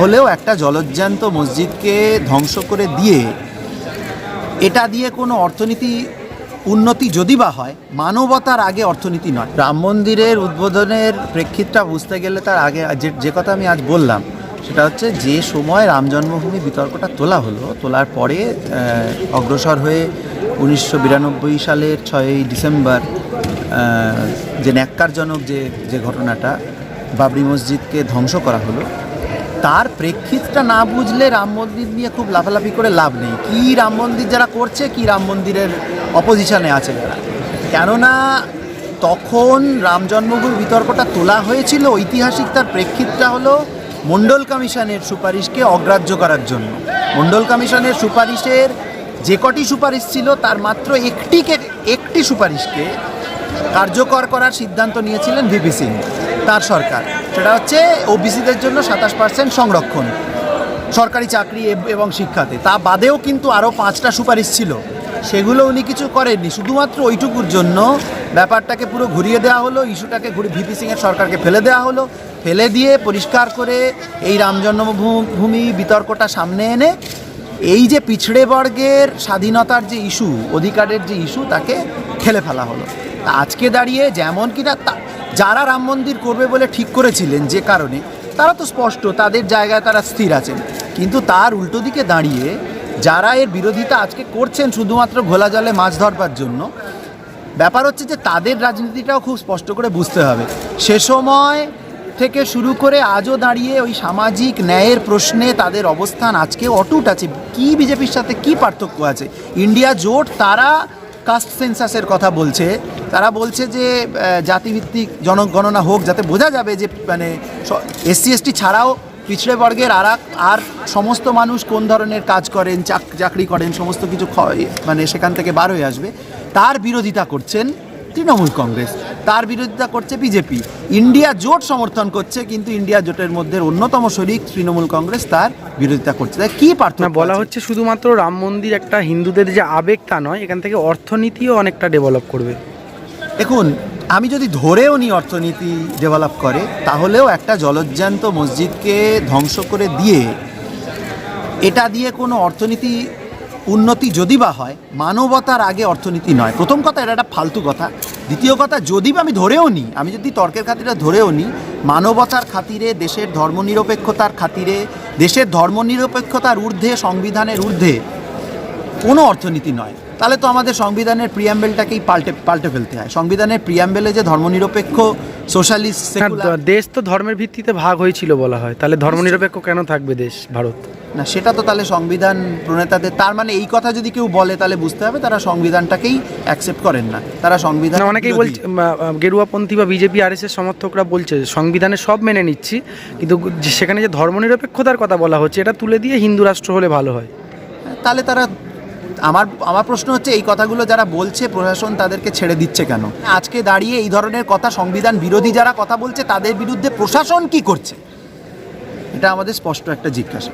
হলেও একটা জলজ্জান্ত মসজিদকে ধ্বংস করে দিয়ে এটা দিয়ে কোনো অর্থনীতি উন্নতি যদি বা হয়, মানবতার আগে অর্থনীতি নয়। রাম মন্দিরের উদ্বোধনের প্রেক্ষিতটা বুঝতে গেলে তার আগে যে যে কথা আমি আজ বললাম, সেটা হচ্ছে যে সময় রাম জন্মভূমি বিতর্কটা তোলা হলো, তোলার পরে অগ্রসর হয়ে উনিশশো বিরানব্বই সালের ছয়ই ডিসেম্বর যে ন্যাক্কারজনক যে যে ঘটনাটা, বাবরি মসজিদকে ধ্বংস করা হলো। তার প্রেক্ষিতটা না বুঝলে রাম মন্দির নিয়ে খুব লাফালাফি করে লাভ নেই। কি রাম মন্দির যারা করছে, কি রাম মন্দিরের অপোজিশনে আছে যারা। কেননা তখন রাম জন্মভূমি বিতর্কটা তোলা হয়েছিল, ঐতিহাসিক তার প্রেক্ষিতটা হলো মণ্ডল কমিশনের সুপারিশকে অগ্রাহ্য করার জন্য। মণ্ডল কমিশনের সুপারিশের যে কটি সুপারিশ ছিল, তার মাত্র একটিকে, একটি সুপারিশকে কার্যকর করার সিদ্ধান্ত নিয়েছিলেন ভিপি সিং তার সরকার। সেটা হচ্ছে ওবিসিদের জন্য সাতাশ পার্সেন্ট সংরক্ষণ, সরকারি চাকরি এবং শিক্ষাতে। তা বাদেও কিন্তু আরও পাঁচটা সুপারিশ ছিল। সেগুলো উনি কিছু করেননি। শুধুমাত্র ওইটুকুর জন্য ব্যাপারটাকে পুরো ঘুরিয়ে দেওয়া হলো, ইস্যুটাকে ঘুরে, ভিপি সিংয়ের সরকারকে ফেলে দেওয়া হলো। ফেলে দিয়ে পরিষ্কার করে এই রাম জন্মভূমি বিতর্কটা সামনে এনে এই যে পিছড়ে বর্গের স্বাধীনতার যে ইস্যু, অধিকারের যে ইস্যু, তাকে খেলে ফেলা হলো। আজকে দাঁড়িয়ে যেমন কিনা যারা রাম মন্দির করবে বলে ঠিক করেছিলেন যে কারণে, তারা তো স্পষ্ট, তাদের জায়গায় তারা স্থির আছেন। কিন্তু তার উল্টো দিকে দাঁড়িয়ে যারা এর বিরোধিতা আজকে করছেন শুধুমাত্র ঘোলা জলে মাছ ধরবার জন্য, ব্যাপার হচ্ছে যে তাদের রাজনীতিটাও খুব স্পষ্ট করে বুঝতে হবে। সে সময় থেকে শুরু করে আজও দাঁড়িয়ে ওই সামাজিক ন্যায়ের প্রশ্নে তাদের অবস্থান আজকে অটুট আছে। কি বিজেপির সাথে কি পার্থক্য আছে? ইন্ডিয়া জোট, তারা কাস্ট সেন্সাসের কথা বলছে, তারা বলছে যে জাতিভিত্তিক জনগণনা হোক, যাতে বোঝা যাবে যে মানে এসসি, এসটি ছাড়াও পিছড়ে বর্গের আর আর সমস্ত মানুষ কোন ধরনের কাজ করেন, চাক- চাকরি করেন, সমস্ত কিছু মানে সেখান থেকে বার হয়ে আসবে, তার বিরোধিতা করছেন তৃণমূল কংগ্রেস। তার বিরোধিতা করছে বিজেপি। ইন্ডিয়া জোট সমর্থন করছে কিন্তু ইন্ডিয়া জোটের মধ্যে অন্যতম শরিক তৃণমূল কংগ্রেস তার বিরোধিতা করছে। তাই কী পার্থক্য বলা হচ্ছে শুধুমাত্র রাম মন্দির একটা হিন্দুদের যে আবেগ তা নয় এখান থেকে অর্থনীতিও অনেকটা ডেভেলপ করবে। দেখুন আমি যদি ধরেও নিই অর্থনীতি ডেভেলপ করে তাহলেও একটা জলজ্জান্ত মসজিদকে ধ্বংস করে দিয়ে এটা দিয়ে কোনো অর্থনীতি উন্নতি যদি বা হয়, মানবতার আগে অর্থনীতি নয়। প্রথম কথা, এটা একটা ফালতু কথা। দ্বিতীয় কথা, যদি বা আমি ধরেও নিই, আমি যদি তর্কের খাতিরে ধরেও নিই, মানবতার খাতিরে, দেশের ধর্মনিরপেক্ষতার খাতিরে, দেশের ধর্মনিরপেক্ষতার ঊর্ধ্বে, সংবিধানের ঊর্ধ্বে কোনো অর্থনীতি নয়। তাহলে তো আমাদের সংবিধানের প্রিয়াম্বেলটাকেই পাল্টে পাল্টে ফেলতে হয়। সংবিধানের প্রিয়াম্বেলে যে ধর্মনিরপেক্ষ সোশ্যালিস্ট দেশ তো ধর্মের ভিত্তিতে ভাগ হয়েছিল বলা হয়। তাহলে ধর্মনিরপেক্ষ কেন থাকবে দেশ ভারত? না সেটা তো তাহলে সংবিধান প্রণেতাদের তার মানে এই কথা যদি কেউ বলে তাহলে বুঝতে হবে তারা সংবিধানটাকেই অ্যাকসেপ্ট করেন না। তারা সংবিধান অনেকেই বলছে গেরুয়াপন্থী বা বিজেপি আর সমর্থকরা বলছে সংবিধানে সব মেনে নিচ্ছি কিন্তু সেখানে যে ধর্মনিরপেক্ষতার কথা বলা হচ্ছে এটা তুলে দিয়ে হিন্দু রাষ্ট্র হলে ভালো হয়। তাহলে তারা আমার আমার প্রশ্ন হচ্ছে, এই কথাগুলো যারা বলছে, প্রশাসন তাদেরকে ছেড়ে দিচ্ছে কেন? আজকে দাঁড়িয়ে এই ধরনের কথা, সংবিধান বিরোধী যারা কথা বলছে, তাদের বিরুদ্ধে প্রশাসন কি করছে? এটা আমাদের স্পষ্ট একটা জিজ্ঞাসা।